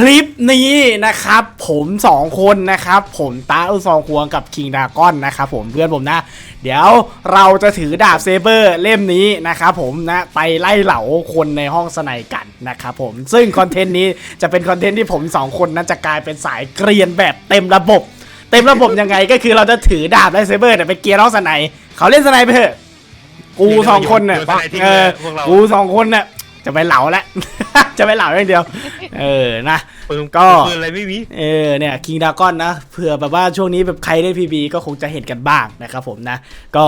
คลิปนี้นะครับ ผมสองคนนะครับ ผมตาอุซองควงกับคิงดากอนนะครับผมเพื่อนผมนะ เดี๋ยวเราจะถือดาบเซเบอร์เล่มนี้นะครับผมนะไปไล่เหลาคนในห้องสไนกันนะครับผมซึ่งคอนเทนต์นี้จะเป็นคอนเทนต์ที่ผมสองคนนั้นจะกลายเป็นสายเกรียนแบบเต็มระบบ เต็มระบบยังไงก็คือเราจะถือดาบไล่เซเบอร์เนี่ยไปเกียร์น้องสไนเขาเล่นสไนไปเถอะกูสองคนเนี่ยโยนสไนทิ้งเอเลยอพวกเรากูสองคนเนี่ย จะไปเหลาแล้ว จะไปเหลาอย่างเดียว เออนะปืนก็ปืนอะไรไม่มีเออเนี่ยคิงดากอนนะเผื่อแบบว่าช่วงนี้แบบใครได้พีบีก็คงจะเห็นกันบ้างนะครับผมนะ ก็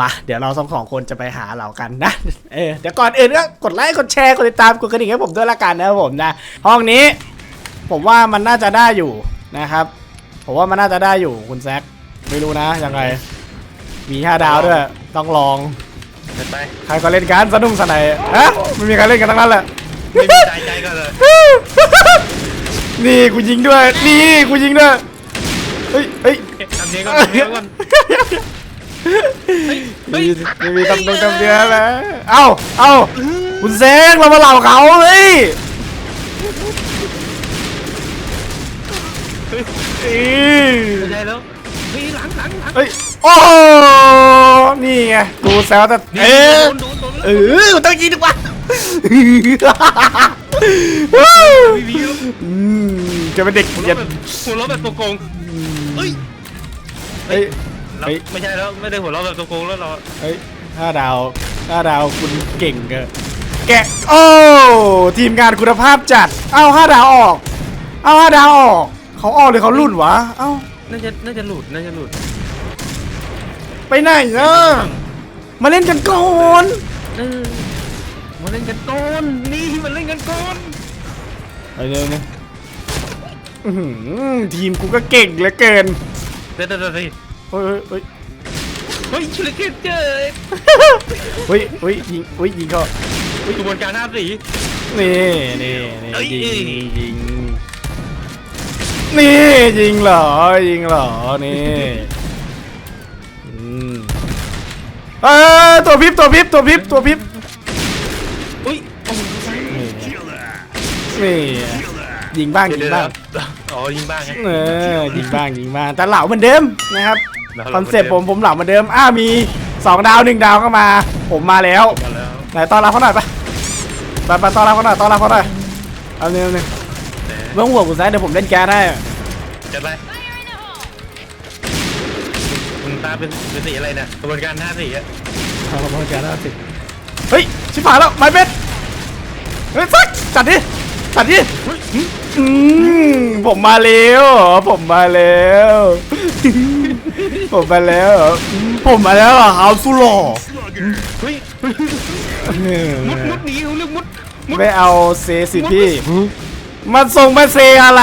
มาเดี๋ยวเราสองสองคนจะไปหาเรากันนะ เออเดี๋ยวก่อนอื่นก็กดไลค์กดแชร์กดติดตามกดกระดิ่งให้ผมด้วยละกันนะครับผมนะ ห้องนี้ ผมว่ามันน่าจะได้อยู่นะครับ ผมว่ามันน่าจะได้อยู่คุณแซคไม่รู้นะยังไงมีห้าดาวด้วยต้องลอง เดินไปใครก็เล่นกันสนุกสนานฮะไม่มีใครเล่นกันทั้งนั้นแหละไม่มีใจใจก็เลย นี่กูยิงด้วย นี่กูยิงด้วย เฮ้ยเฮ้ยทำเนี้ยก่อนทำเนี้ยก่อนไม่มีไม่มีตำตรงตำเดียวนะเอ้าเอ้าคุณแซงเรามาเหล่าเขาเฮ้ยเฮ้ยอี๋ไม่ใช่แล้ว เฮ้ยหลังหลังหลังเฮ้ยโอ้โหนี่ไงกูแซวแต่นี่เอ๊ะโดนโดนโดนเออกูต้องยิงดีกว่าวีวีแล้วอืมจะเป็นเด็กหัวเหี้เราะยแบบหัวเราะแบบตัวโกงเฮ้ยเฮ้ย เราเฮ้ย ไม่ใช่แล้วไม่ได้หัวเราะแบบตัวโกงแล้วเราเฮ้ยห้าดาวห้าดาวคุณเก่งเกนแกะโอ้ทีมงานคุณภาพจัด เอ้าห้าดาวออก เอ้าห้าดาวออก เขาออกหรือเขาหลุดวะ เอ้า น่าจะน่าจะหลุดน่าจะหลุดไปไหนอะมาเล่นกันก่อนเออมาเล่นกันก่อนนี่มาเล่นกันก่อนไปเร็วนะอื้อหือทีมกูก็เก่งเหลือเกินเดี๋ยวเดี๋ยวเดี๋ยวเฮ้ยเฮ้ยเฮ้ยชุลเกตเจอเฮ้ยเฮ้ยยิงเฮ้ยยิงเขากระบวนการหน้าสีนี่นี่นี่เอ้ยยิงยิง นี่ยิงเหรอ ยิงเหรอ นี่อืมเออตัวพริบตัวพริบตัวพริบตัวพริบอุ้ยโอ้โหนี่นี่ยิงบ้างเดี๋ยิยวงเดี๋ยวบ้างอ๋อยิงบ้างไงเออยิงบ้างยิงบ้างแต่เหล่าเหมือนเดิมนะครับเหลาคอนเซ็ปต์เหผมือนเดิมมผมเหล่าเหมือนเดิม อ้ามีสองดาวหนึ่งดาวก็มา ผมมาแล้วมาแล้วไหนต้อนรับเขาหน่อยไปไปไปต้อนรับเขาหน่อยต้อนรับเขาหน่อยเอาเร็วเร็ วแต่เมื่อหัวกูแซะเดี๋ยวผมเล่นแก๊สให้จะไปคุณตาเป็นเป็นสีอะไรเนี่ยกระบวนการหน้าสีอะเอามาแก๊สห้าสิบเฮ้ยชิบหายแล้วไม้เบ็ดเฮ้ยสักจัดดิจัดดิอืมผมมาแล้วผมมาแล้ว ผมมาแล้วอืมผมมาแล้วอะฮาวสุโลเฮ้ยมุดมุดหนีเขาเรียกมุดมุดไม่เอาเซสิพี่ มันส่งมาเซอะไร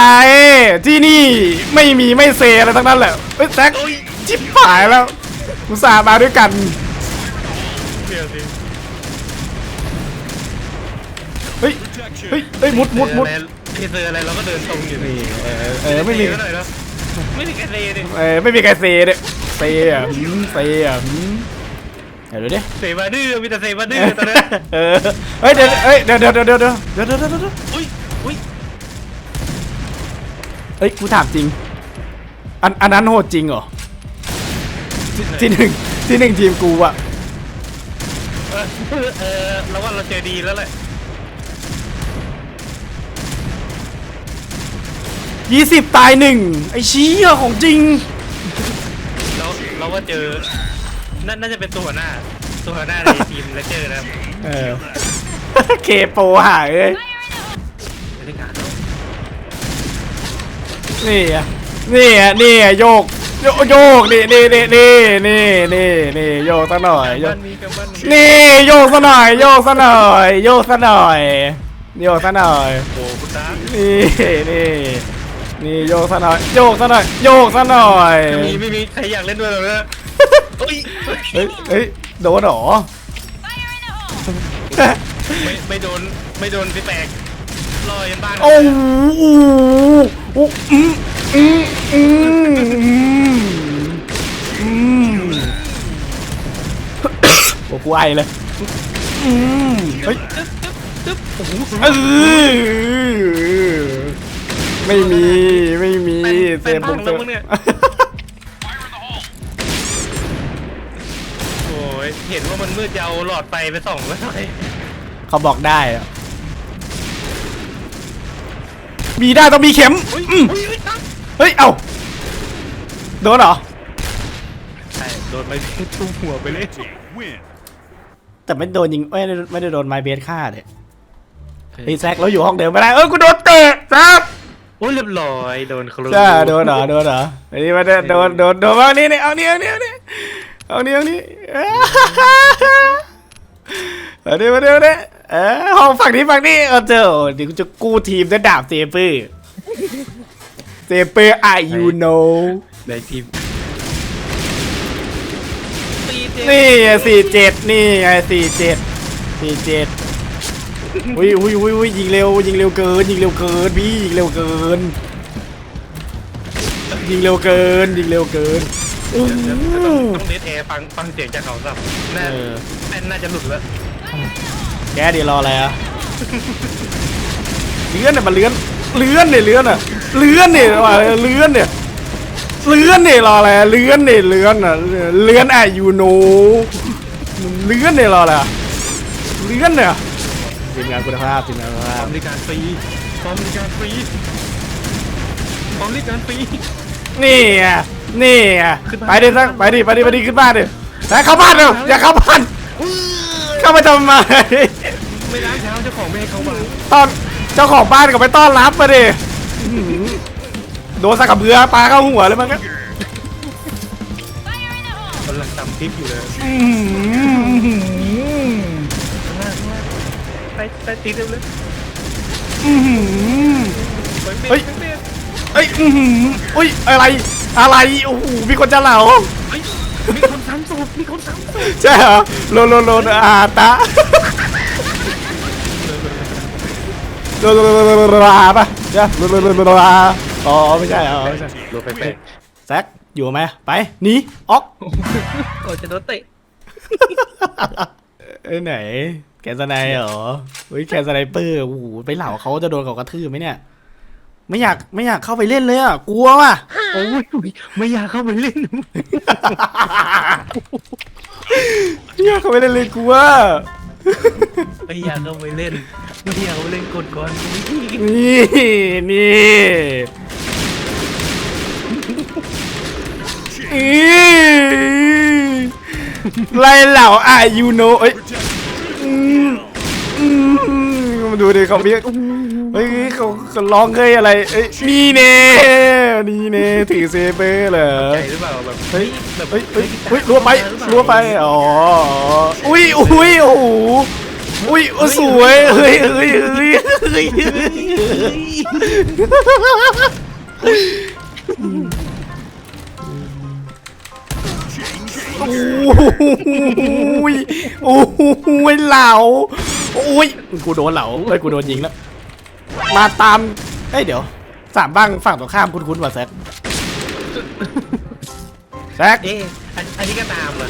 ที่นี่ไม่มีไม่เซอะไรทั้งนั้นแหละเฮ้ยแซกจิบหายแล้วอุสามาด้วยกันเฮ้ยเฮ้ยเฮ้ยมุดมุดมุดที่เซอะไรเราก็เดินตรงอยู่นี่เออเออไม่มีไม่มีกระเซเลยเออไม่มีกระเซเลยเซอะเซอะเดี๋ยวดิเซมาดื้อมีแต่เซมาดื้อตอนนี้เออเฮ้ยเดี๋ยวเฮ้ยเดี๋ยวเดี๋ยวเดี๋ยวเดี๋ยวเดี๋ยวเดี๋ยวเดี๋ยวเดี๋ยวเดี๋ยวเดี๋ยวเดี๋ยวเดี๋ยวเดี๋ยวเดี๋ยวเดี๋ยวเดี๋ยวเดี๋ยวเดี๋ยว เฮ้ยกูถามจริง อันอันนั้นโหดจริงเหรอที่ที่หนึ่งที่หนึ่งทีมกูอะเออเออเราว่าเราเจอดีแล้วแหละยี่สิบตายหนึ่งไอ้ชี้อะของจริง เราเราว่าเจอน่าน่าจะเป็นตัวหัวหน้า ตัวหัวหน้าในทีมเลเจอร์นะครับ เออ เคโปหายเอ้ย บรรยากาศแล้ว นี่อะนี่อะนี่อะโยกโยกโยกนี่นี่นี่นี่นี่นี่นี่โยกซะหน่อยโยบ้ากนมีกับบ้านมีนี่โยกซะหน่อยโยกซะหน่อยโยกซะหน่อยโยกซะหน่อยโอ้คุณตานี่นี่นี่โยกซะหน่อยโยกซะหน่อยโยกซะหน่อยไม่มีไม่มีใครอยากเล่นด้วยหรอกนะเฮ้ยเฮ้ยเฮ้ยโดนเหรอไม่ไม่โดนไม่โดนพี่แตกลอยยันบ้านโอ้โหโอ้อืมอืมอืมอืมอืมโอ้กูไอเลยอืมเฮ้ยตึ๊บตึ๊บตึ๊บโอ้โหเออไม่มีไม่มีแป้นเซแป้นพับุงกแล้วมึงเนี่ยโอ้ยเห็นว่ามันมืดจะเอาหลอดไฟไปส่องไว้หน่อยเขาบอกได้อะ มีได้ต้องมีเข็มอุ้ยอืมอุ้ยอุ้ยตั้งเฮ้ย เอ้าโดนเหรอ ใช่โดนไปทุ่มหัวไปเลย Win. แต่ไม่โดนยิงไม่ได้ไม่ได้โดนไม้เบสฆ่าเด็ไอ้แซกเราอยู่ห้องเดิมไม่ได้ เออกูโดนเตะแซกโอ้ยเรียบร้อยโดนครูใช่โดนเหรอโดนเหรอไอ้นี่ไม่ได้โดนโดนโดนเอานี่นี่เอานี่เอานี่เอานี่เอานี่เอานี่ เอ้ยเอานี่มาเดี๋ยวนี้เออห้องฝั่งนี้ฝั่งนี้เออเจอเดี๋ยวกูจะกู้ทีมด้วยดาบเซเปอร์เซเปอร์ไอยูโนในทีมนี่สี่เจ็ดนี่ไงสี่เจ็ดสี่เจ็ดอุ้ยอุ้ยอุ้ยอุ้ยยิงเร็วยิงเร็วเกินยิงเร็วเกินพี่ยิงเร็วเกินยิงเร็วเกินยิงเร็วเกิน ต้องเดทแอร์ฟังฟังเสียงจากเขาสับน่เออแป้นน่าจะหลุดแล้วแกเดี๋ยวรออะไรอะเลื่อนเนี่ยมันเลื่อนเลื่อนเนี่ยเลื่อนอะเลื่อนเนี่ยว่าเลื่อนเนี่ยเลื่อนเนี่ยรออะไรอะเลื่อนเนี่ยเลื่อนอะเลื่อนอะยูโนเลื่อนเนี่ยรออะไรอะเลื่อนเนี่ยทีมงานคุณภาพทีมงานคุณภาพ บริการฟรีบริการฟรีบริการฟรีนี่อะ นี่อะขึ้นบ้านไปดิสักไปดิไปดิไปดิขึ้นบ้านดิแต่เข้าบ้านเร็วอย่าเข้าบ้านเข้ามาทำไมไม่ล้างเท้าเจ้าของไม่ให้เขามาตอนเจ้าของบ้านก็ไปต้อนรับมาดิอื้อหือโดนสักกระเบือปลาเข้าหัวเลยมันก็กำลังตำคลิปอยู่เลยอื้อหือข้างล่างข้างล่างไปไปตีเร็วเลยอื้อหือไปเบรเฮ้ยกไป เบรกเอ้ยอื้อหืออุ้ยอะไรอะไรโอ้โหมีคนจะเหลาเฮ้ยมีคนซ้ำศพมีคนซ้ำศพใช่เหรอโลโลโลอาตะโลโลโลโลโลอาปะใช่โลโลโลโลอาอ๋อไม่ใช่อ๋อไม่ใช่รถไปแปะแซกอยู่ไหมไปหนีออกก่อนจะโดนเตะเอ้ยไหน แกสไนเหรอเฮ้ยแกสไนเปอร์โอ้โหไปเหล่าเขาจะโดนเขากระทืบไหมเนี่ย ไม่อยากไม่อยากเข้าไปเล่นเลยอะกลัวว่ะ โอ้ยไม่อยากเข้าไปเล่น ไม่อยากเข้าไปเล่นเลยกลัวไม่อยากเข้าไปเล่นไม่อยากเข้าไปเล่นกดก่อนนี่นี่อีไล่เหล่าอายูโนเอ้ยอืมอืม มาดูดิเขาเรียกเฮ้ยเขาเขาร้องเคยอะไรเอ้ยนี่เน่นี่เน่ถือเซเปอร์เหรอใจหรือเปล่าแบบเฮ้ยแบบเฮ้ยเฮ้ยเฮ้ยรัวไปรัวไปอ๋ออุ้ยอุ้ยโอ้โหอุ้ยโอ้สวยเฮ้ยเฮ้ยเฮ้ยเฮ้ยโอ้ยโอ้ยเหล่า โอ้ยกูโดนเหล่าเฮ้ยกูโดนยิงแล้ว มาตามเอ้ยเดี๋ยวสามบ้างฝั่งตรงข้ามคุ้นๆว่ะแซคแซคเอ๊ะอันอันนี้ก็ตามเหรอ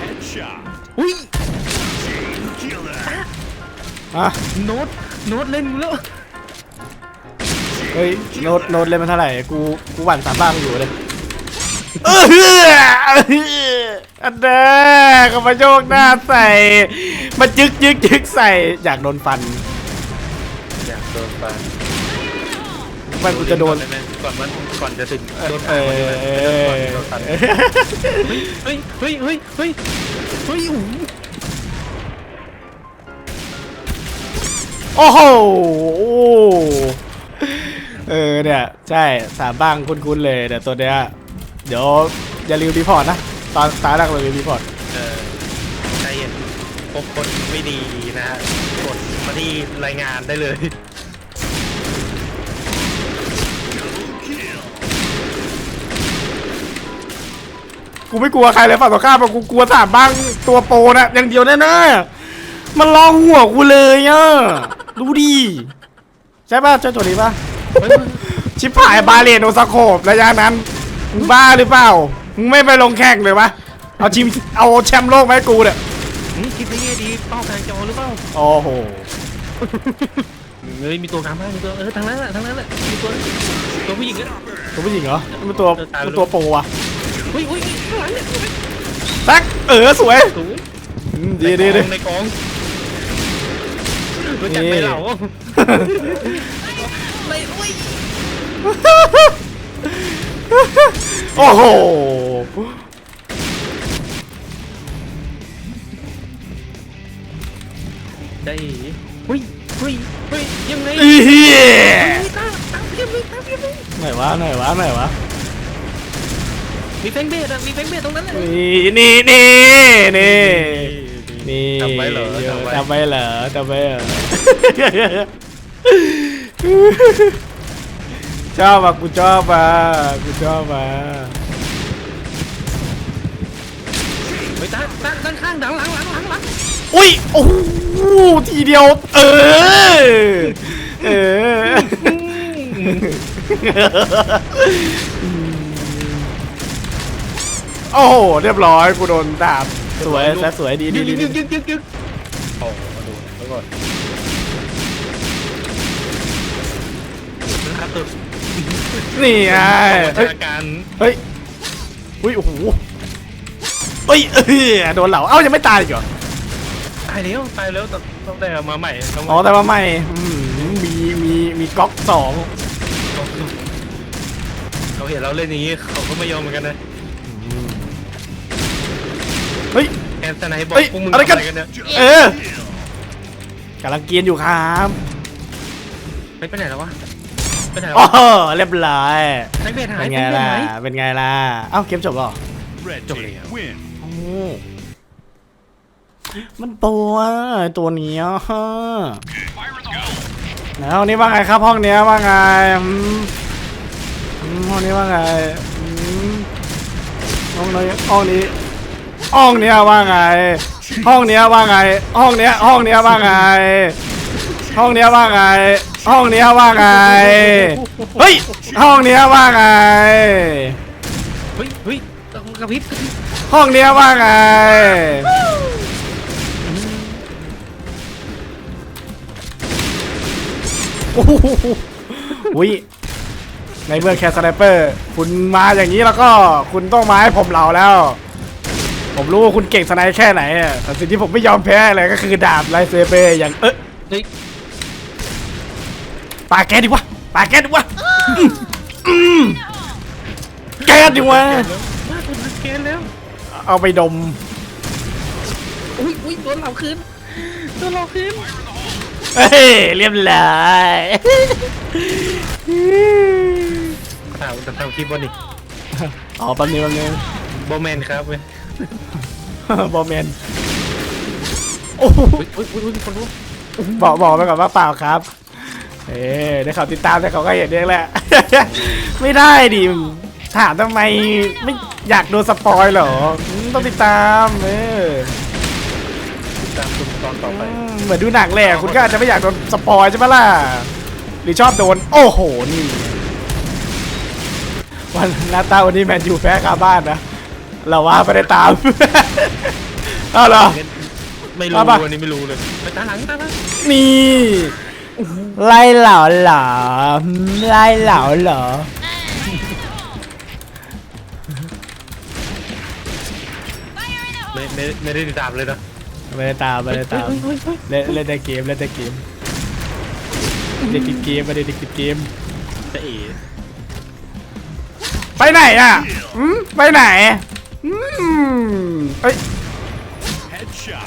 Headshot. อุ้ย Killer. อะโน้ตโน้ตเล่นกูแล้วเฮ้ยโน้ตโน้ตเล่นมาเท่าไหร่กูกูหวั่นสามบ้างอยู่เลยเออเฮ้ออันเด้อก็มาโยกหน้าใส่ มาจึกจึกจึกใส่อยากโดนฟันอยากโดนฟันมันกูจะโดนก่อไหมก่อนมันก่อนจะถึงโดนเอฟันอเฮ้ยเฮ้ยเฮ้ยเฮ้ยเฮ้ยอู้โอ้โหเออเนี่ยใช่สามบ้างคุ้นๆเลยแต่ตัวเนี้ยเดี๋ยวอย่าลืมรีพอร์ตนะตอนตาแรกเราลืมรีพอร์ตเออใจเย็น พบคนไม่ดีนะฮะกดมาที่รายงานได้เลยกูไม่กลัวใครเลยฝั่งตรงข้ามอะกูกลัวสามบ้างตัวโปรนะอย่างเดียวแน่ๆมันลองหัวกูเลยอะดูดิใช่ป่ะเจ้าตัวนี้ป่ะเฮ้ยชิบหายบาเลนโอสโคประยะนั้นมึงบ้าหรือเปล่ามึงไม่ไปลงแข่งเลยวะเอาชิมเอาแชมป์โลกมาให้กูเนี่ยนี่ คิดในแง่ดีเป้ากลางจอหรือเปล่าโอ้โหเอ้ยมีตัวกลางบ้านมีตัวเออทางนั้นแหละทางนั้นแหละมีตัวตัวผู้หญิงก็ตัวผู้หญิงเหรอมันตัวเออตายไปมันตัวโปรอะอุ้ยอุ้ยข้างหลังเนี่ยแท็กเออสวยสูงอืมดีดีดีในกองรู้จักไหมเหล่าไม่อุ้ยโอ้โห ได้อุ้ยอุ้ยอุ้ยยังไงอีเหี้ยตามตามเพียบเลยตามเพียบเลยไหนวะไหนวะไหนวะมีแฟงเบสอะมีแฟงเบสตรงนั้นแหละนี่นี่นี่นี่นี่จำไว้เหรอดี๋ยวจำไว้จำไว้เหรอจำไว้เหรอชอบอะกูชอบอะกูชอบอะเฮ้ยตาตาด้านข้างหลังหลังหลังหลังหลัง อุ้ยโอ้โหทีเดียว เออเออโอ้โหเรียบร้อยกูโดนดาบสวยแซะสวยดีดียึกดียึกยึกยึกยึกโอ้ดูแล้วก่อนนะครับตึกนี่ไงเฮ้เฮ้ยยการเฮ้ยอุ้ยโอ้โหเฮ้ยเอ้ยโดนเหล่าเอ้ายังไม่ตายอีกเหรอตายแล้วตายแล้วแต่ต้องได้เอามาใหม่เามาอ๋อแต่ว่าไม่อืมมีมีมีก๊อกสองเขาเห็นเราเล่นอย่างนี้เขาก็ไม่ยอมเหมือนกันนะเฮ้ยแอนสไนบอกเฮ้ยพวกมึงอะไรกันทำเนี่ยเออกำลังเกียนอยู่ครับไม่ไปไหนแล้ววะไปไหนโอ้วะโหเรียบร้อยแฟงเบสหายเป็นแฟไงงเบสล่ะหายเป็นไงล่ะเอ้าเกมจบแล้วเหรอ Red Don't team leave. win. โอ้ มันตัวตัวเนี้ยฮะไหนห้องนี้ว่าไงครับห้องเนี้ยว่าไงห้องนี้ว่าไงห้องนี้ห้องนี้ห้องเนี้ยว่าไง ห้องเนี้ยว่าไง ห้องเนี้ยห้องเนี้ยว่าไง ห้องเนี้ยว่าไง ห้องเนี้ยว่าไง เฮ้ย ห้องเนี้ยว่าไง เฮ้ยเฮ้ยกระพริบกระพริบห้องเนี้ยว่าไง โอ้โหอุ้ยในเมื่อแคสไนเปอร์ คุณมาอย่างนี้แล้วก็คุณต้องมาให้ผมเหล่าแล้ว ผมรู้ว่าคุณเก่งสไนแค่ไหนอะแต่สิ่งที่ผมไม่ยอมแพ้เลยก็คือดาบไลท์เซเบอร์อย่างเอ๊ะเฮ้ยปาแกดีวะปาแกดีวะอืมอืมแกดีวะมาตัวนักเกนแล้วเอาไปดม อุ้ยอุ้ยโดนเราคืนโดนเราคืน เฮ้ยเรียบร้อยข่าวจะทำคลิปวันนี้อ๋อแป๊บนึงแป๊บนึงโบแมนครับเว้ยบอมเมนโอ้โหอุ้ยอุ้ยอุ้ยคนรู้บอกบอกไปก่อนว่าเปล่าครับ เอ๊ได้เขาติดตามแต่เขาก็เห็นเองแหละ ไม่ได้ดิถามทำไมไม่อยากโดนสปอยเหรออืมต้องติดตามเออ ตามดูตอนต่อไปอืมเหมือนดูหนังแหละคุณก็อาจจะไม่อยากโดนสปอยใช่ไหมล่ะ หรือชอบโดน โอ้โห นี่ วันหน้าตาวันนี้แมนยูแพ้คาบ้านนะ เราว่าไม่ได้ตาม เอาเหรอ ไม่รู้เอาปะวันนี้ไม่รู้เลยไปตาหลังตาหลังนี่ ไล่เหล่าเหรอไล่เหล่าเหรอไม่ไม่ไม่ได้ติดตามเลยนะ ไม่ได้ตามไม่ได้ตามเฮ้ยเฮ้ยเล่นเล่นแต่เกมเล่นแต่เกมเด็กติดเกมไม่ได้เด็กติดเกมจะเอ๋ไปไหนอะอืมไปไหนอืมเอ้ย Headshot.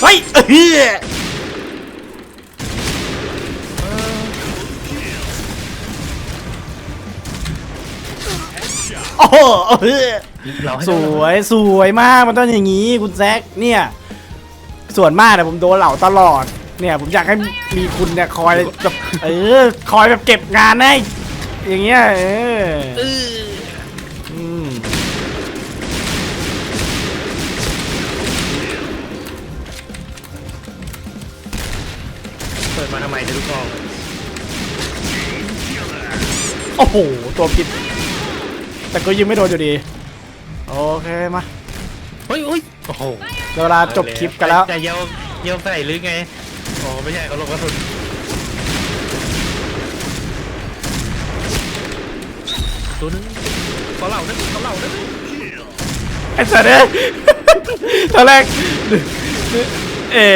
เฮ้ยเอ้ยโอ้โหเอ้ยเราให้สวยสวยมากมันต้องอย่างนี้คุณแซคเนี่ย ส่วนมากเนี่ยผมโดนเหล่าตลอด เนี่ยผมอยากให้มีคุณเนี่ยคอยแบบเออคอยแบบเก็บงานให้อย่างเงี้ยเออเอออืมเปิดมาทำไมเนี่ยลูกกองโอ้โหตัวผิด แต่ก็ยิงไม่โดนอยู่ดี โอเคมา เฮ้ยเฮ้ยโอ้โห เวลาจบคลิปกันแล้วจะเยี่ยวเยี่ยวใส่หรือไงอ๋อไม่ใช่เขาลงกระสุนตัวนึงเขาเหล่านึงเขาเหล่านึงไอ้สัตว์เนี่ยตอนแรกเอ๊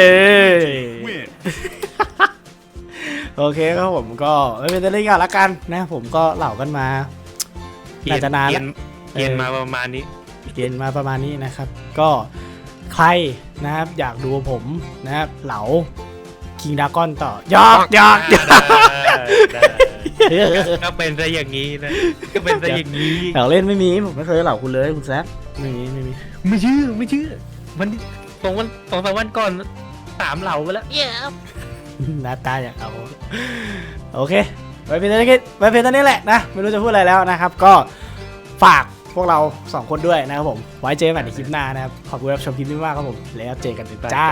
โอเคครับผมก็ไม่เป็นไรกันละกันนะผมก็เหล่ากันมาน่าจะนานเย็นมาประมาณนี้เย็นมาประมาณนี้นะครับ ก็ ใครนะครับอยากดูผมนะครับเหลาคิงดากอนต่อยอกยอกยอกได้ก็เป็นซะอย่างนี้นะก็เป็นซะอย่างนี้เหลาเล่นไม่มีผมไม่เคยเหลาคุณเลยคุณแซคไม่มีไม่มีไม่เชื่อไม่เชื่อวันสองวันสองสามวันก่อนสามเหล่าไปแล้วหน้าตาอยากเอาโอเคไว้เพียงเท่านี้ไว้เพียงเท่านี้แหละนะไม่รู้จะพูดอะไรแล้วนะครับ ก็ฝาก พวกเราสองคนด้วยนะครับผม ไว้เจอกันใหม่ในคลิปหน้านะครับ ขอบคุณรับชมคลิปนี้มากครับผม แล้วเจอกันจ้า